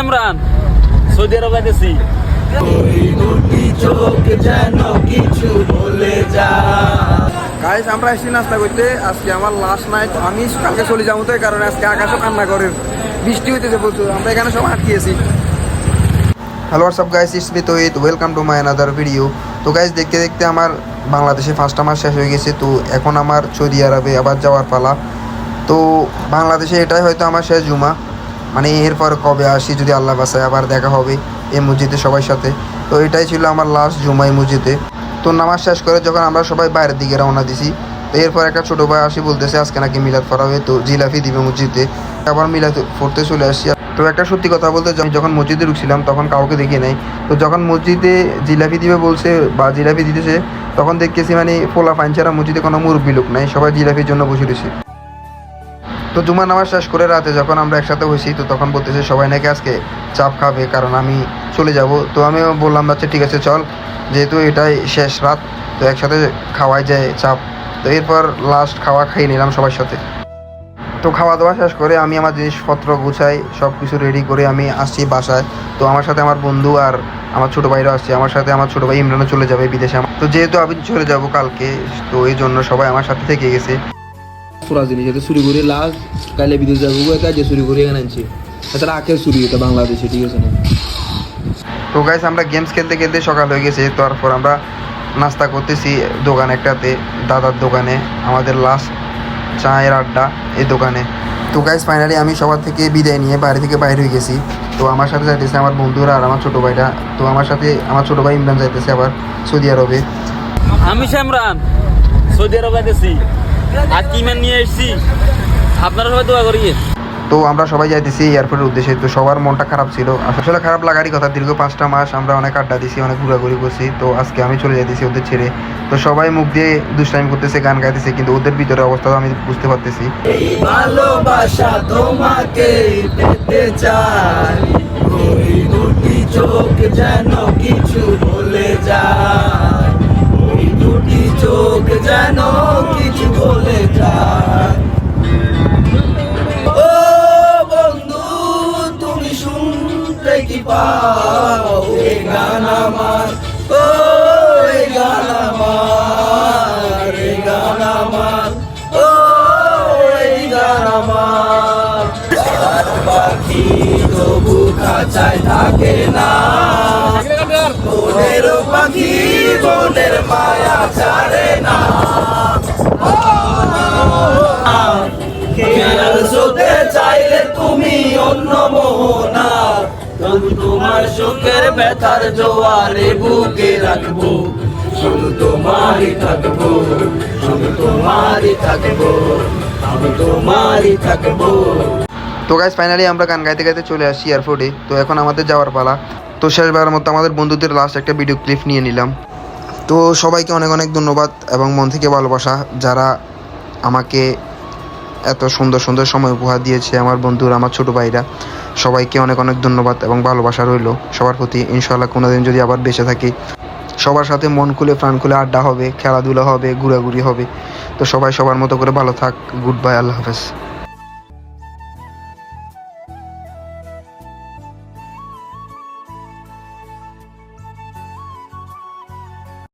Imran, Saudi আরব যাইতেছি। Guys আমরা এসেছি নাস্তা করতে। আজকে আমার লাস্ট নাইট আমি কালকে চলে যাব তো কারণে আজকে আকাশও কান্না করে। বৃষ্টি হইতেছে প্রচুর, আমরা এখানে সব আটকিয়েছি hello WhatsApp guys it's me Tohit welcome to my another video তো গাইস দেখতে দেখতে আমার বাংলাদেশে ফার্স্ট মাস শেষ হয়ে গেছে। তো এখন আমার সৌদি আরবে আবার যাওয়ার পালা। তো বাংলাদেশে এটাই হয়তো আমার শেষ জুমা। মানে এরপর কবে আসি যদি আল্লাহ বাসায় আবার দেখা হবে এই মসজিদে সবার সাথে? তো এটাই ছিল আমার লাস্ট জুমা এই মসজিদে। তো নামাজ শেষ করে যখন আমরা সবাই বাইরের দিকে রওনা দিছি, তো এরপর একটা ছোটো ভাই আসি বলতেছে, আজকে নাকি মিলাদ পড়া হবে। তো জিলাফি দিবে মসজিদে। আবার মিলাদ পড়তে চলে আসছি। তো একটা সত্যি কথা বলতে যখন মসজিদে ঢুকছিলাম, তখন কাউকে দেখি নাই। তো যখন মসজিদে জিলাপি দিবে বলছে বা জিলাপি দিতেছে, তখন দেখতেছি মানে ফোলা ফাইন ছাড়া মসজিদে কোনো মুরব্বী লোক নাই। সবাই জিলাপির জন্য বসে রয়েছে। তো জুমার নামাজ শেষ করে রাতে যখন আমরা একসাথে হয়েছি, তো তখন বলতেছে, সবাই নাকি আজকে চাপ খাবে, কারণ আমি চলে যাব। তো আমিও বললাম আচ্ছা ঠিক আছে, চল। যেহেতু এটাই শেষ রাত, তো একসাথে খাওয়াই যায় চাপ। তো এরপর লাস্ট খাওয়া খাইয়ে নিলাম সবার সাথে। তো খাওয়া দাওয়া শেষ করে আমি আমার জিনিসপত্র গুছাই সব কিছু রেডি করে আমি আসছি বাসায়। তো আমার সাথে আমার বন্ধু আর আমার ছোটো ভাইরা আসছে, আমার সাথে আমার ছোটো ভাই ইমরানও চলে যাবে বিদেশে। তো যেহেতু আমি চলে যাব কালকে, তো এই জন্য সবাই আমার সাথে থেকে গেছে। পুরা জিনিস এটা চুরি করে লাস্ট কাইলে বিদেশ যাব কাজে চুরি করে এখানে আনছি। তাছাড়া আখের চুরি এটা বাংলাদেশে ঠিক আছে না? তো গাইস আমরা গেমস খেলতে খেলতে সকাল হয়ে গেছে তারপর আমরা নাস্তা করতেছি দোকান একটাতে দাদার দোকানে আমাদের লাস্ট চায়ের আড্ডা এই দোকানে। তো গাইস ফাইনালি আমি সবার থেকে বিদায় নিয়ে বাড়ি থেকে বাইরে হয়ে গেছি। তো আমার সাথে যাইতেছে আমার বন্ধুরা আর আমার ছোটো ভাইরা তো আমার সাথে আমার ছোটো ভাই ইমরান যাইতেছে আবার সৌদি আরবে। আমি সৌদি আরব যাইতেছি। আর কি ম্যান নিয়ে এসেছি আপনারা সবাই দোয়া করিয়ে তো আমরা সবাই যাইতেছি এয়ারপোর্টের উদ্দেশ্যে। তো সবার মনটা খারাপ ছিল। আসলে খারাপ লাগারই কথা দীর্ঘ পাঁচটা মাস আমরা অনেক আড্ডা দিছি অনেক ঘোরাঘুরি করছি। তো আজকে আমি চলে যাইতেছি ওদের ছেড়ে। তো সবাই মুখ দিয়ে দুষ্টাইম করতেছে গান গাইতেছে কিন্তু ওদের ভিতরে অবস্থা তো আমি বুঝতে পারতেছি। ভালোবাসা তোমাকে পেতে চাই। ওই দুটি চোখ যেন কিছু বলে যায়। ওই দুটি চোখ যেন বন্ধু, তুমি শুনতে কি পাও? ও এই গান আমার ও এই গান আমার। পাখি তবু খাঁচায় না। বনের পাখি বনের মায়া ছাড়ে না। তবু তোমার ব্যথার জোয়ারে বুকে রাখব। শুধু তোমারই থাকব, শুধু তোমারই থাকব আমি তোমারই থাকব। তো গাইজ ফাইনালি আমরা গান গাইতে গাইতে চলে আসি এয়ারপোর্টে তো এখন আমাদের যাওয়ার পালা। তো শেষবারের মতো আমাদের বন্ধুদের লাস্ট একটা ভিডিও ক্লিপ নিয়ে নিলাম। তো সবাইকে অনেক অনেক ধন্যবাদ এবং মন থেকে ভালোবাসা। যারা আমাকে এত সুন্দর সুন্দর সময় উপহার দিয়েছে আমার বন্ধুরা, আমার ছোটো ভাইরা। সবাইকে অনেক অনেক ধন্যবাদ এবং ভালোবাসা রইল। সবার প্রতি ইনশাল্লাহ কোনোদিন যদি আবার বেঁচে থাকি, সবার সাথে মন খুলে, প্রাণ খুলে আড্ডা হবে, খেলাধুলা হবে, ঘোরাঘুরি হবে। তো সবাই সবার মতো করে ভালো থাক। গুড বাই, আল্লাহ হাফেজ।